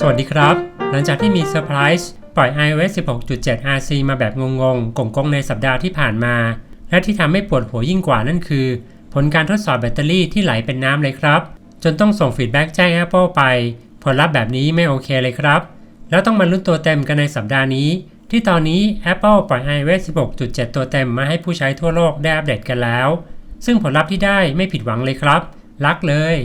สวัสดีครับ หลังจากที่มีเซอร์ไพรส์ปล่อย iOS 16.7 RC มาแบบงงๆกงๆในสัปดาห์ที่ผ่านมา และที่ทำให้ปวดหัวยิ่งกว่านั่นคือ ผลการทดสอบแบตเตอรี่ที่ไหลเป็นน้ำเลยครับ จนต้องส่งฟีดแบ็กแจ้ง Apple ไป ผลลัพธ์แบบนี้ไม่โอเคเลยครับ แล้วต้องมาลุ้นตัวเต็มกันในสัปดาห์นี้ ที่ตอนนี้ Apple ปล่อย iOS 16.7 ตัวเต็มมาให้ผู้ใช้ทั่วโลกได้อัปเดตกันแล้ว ซึ่งผลลัพธ์ที่ได้ไม่ผิดหวังเลยครับ รักเลย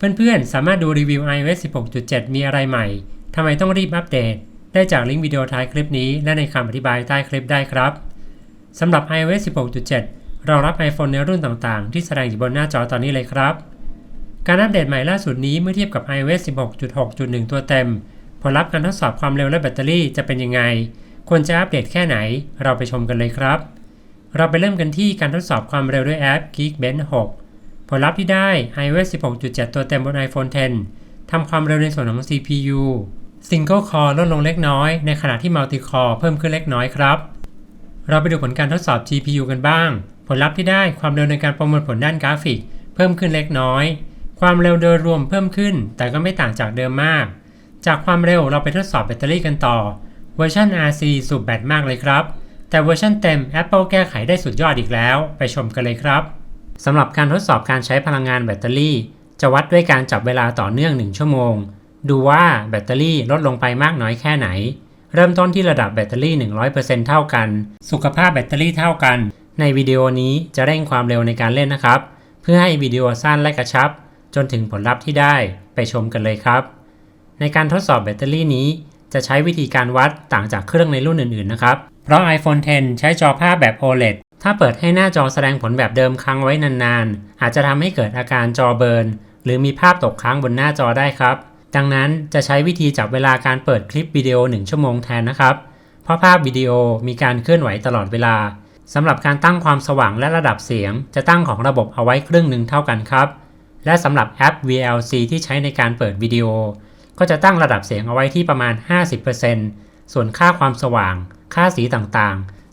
เพื่อนๆ สามารถดูรีวิว iOS 16.7 มีอะไรใหม่ ทำไมต้องรีบอัปเดต ได้จากลิงก์วิดีโอท้ายคลิปนี้และในคำอธิบายใต้คลิปได้ครับ สำหรับ iOS 16.7 รองรับ iPhone ในรุ่นต่างๆ ที่แสดงอยู่บนหน้าจอตอนนี้เลยครับ การอัปเดตใหม่ล่าสุดนี้เมื่อเทียบกับ iOS 16.6.1 ตัวเต็ม ผลลัพธ์การทดสอบความเร็วและแบตเตอรี่จะเป็นยังไง ควรจะอัปเดตแค่ไหน เราไปชมกันเลยครับ เราไปเริ่มกันที่การทดสอบความเร็วด้วยแอป Geekbench 6 ผลลัพธ์ที่ได้ iOS 16.7 ตัวเต็มบน iPhone 10ทำความเร็วในส่วนของ CPU Single Core ลดลงเล็กน้อย ในขณะที่ Multi Core เพิ่มขึ้นเล็กน้อยครับ เราไปดูผลการทดสอบ GPU กันบ้าง ผลลัพธ์ที่ได้ความเร็วในการประมวลผลด้านกราฟิก เพิ่มขึ้นเล็กน้อย ความเร็วโดยรวมเพิ่มขึ้น แต่ก็ไม่ต่างจากเดิมมาก จากความเร็วเราไปทดสอบแบตเตอรี่กันต่อ เวอร์ชัน RC สูบแบตมากเลยครับ แต่เวอร์ชันเต็ม Apple แก้ไขได้สุดยอดอีกแล้ว ไปชมกันเลยครับ สำหรับการทดสอบการใช้พลังงานแบตเตอรี่ จะวัดด้วยการจับเวลาต่อเนื่อง 1 ชั่วโมง ดูว่าแบตเตอรี่ลดลงไปมากน้อยแค่ไหน เริ่มต้นที่ระดับแบตเตอรี่ 100%เท่ากัน สุขภาพแบตเตอรี่เท่ากัน ในวิดีโอนี้จะเร่งความเร็วในการเล่นนะครับ เพื่อให้วิดีโอสั้นและกระชับ จนถึงผลลัพธ์ที่ได้ไปชมกันเลยครับ ในการทดสอบแบตเตอรี่นี้ จะใช้วิธีการวัดต่างจากเครื่องในรุ่นอื่นๆนะครับ เพราะ iPhone 10 ใช้จอภาพแบบ OLED ถ้าเปิดให้หน้าจอแสดงผลแบบเดิมค้างไว้นานๆ อาจจะทำให้เกิดอาการจอเบิร์นหรือมีภาพตกค้างบนหน้าจอได้ครับ ดังนั้นจะใช้วิธีจับเวลาการเปิดคลิปวิดีโอ 1 ชั่วโมงแทนนะครับ เพราะภาพวิดีโอมีการเคลื่อนไหวตลอดเวลาสำหรับการตั้งความสว่างและระดับเสียง จะตั้งของระบบเอาไว้ครึ่งหนึ่งเท่ากันครับ และสำหรับแอป VLC ที่ใช้ในการเปิดวิดีโอ ก็จะตั้งระดับเสียงเอาไว้ที่ประมาณ 50%ส่วนค่าความสว่าง ค่าสีต่างๆ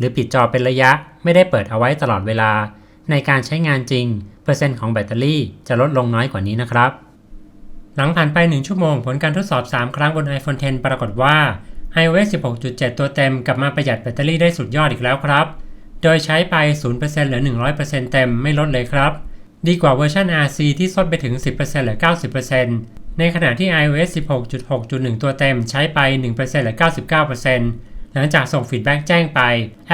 หรือปิดจอเป็นระยะไม่ได้เปิดเอาไว้ตลอดเวลา ในการใช้งานจริง เปอร์เซ็นต์ของแบตเตอรี่จะลดลงน้อยกว่านี้นะครับ หลังผ่านไป 1 ชั่วโมงผลการทดสอบ 3 ครั้งบน iPhone 10ปรากฏว่า iOS 16.7 ตัวเต็มกลับมาประหยัดแบตเตอรี่ได้สุดยอดอีกแล้วครับ โดยใช้ไป 0%เหลือ 100%เต็มไม่ลดเลยครับ ดีกว่าเวอร์ชัน RC ที่ซดไปถึง 10%เหลือ 90%ในขณะที่ iOS 16.6.1 ตัวเต็มใช้ไป 1%เหลือ 99% หลังจากส่งฟีดแบ็กแจ้งไป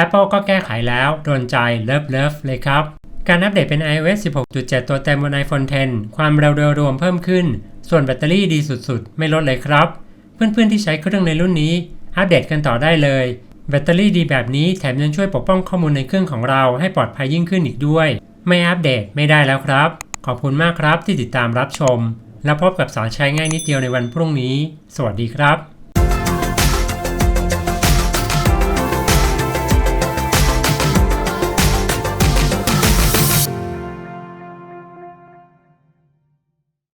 Apple ก็แก้ไขแล้วโดนใจเลิฟเลิฟเลยครับ การอัปเดตเป็น iOS 16.7 ตัวเต็มบน iPhone 10 ความเร็วโดยรวมเพิ่มขึ้น ส่วนแบตเตอรี่ดีสุดๆ ไม่ลดเลยครับ เพื่อนๆที่ใช้เครื่องในรุ่นนี้ อัปเดตกันต่อได้เลย แบตเตอรี่ดีแบบนี้แถมยังช่วยปกป้องข้อมูลในเครื่องของเราให้ปลอดภัยยิ่งขึ้นอีกด้วย ไม่อัปเดตไม่ได้แล้วครับ ขอบคุณมากครับที่ติดตามรับชม แล้วพบกับสอนใช้ง่ายนิดเดียวในวันพรุ่งนี้ สวัสดีครับ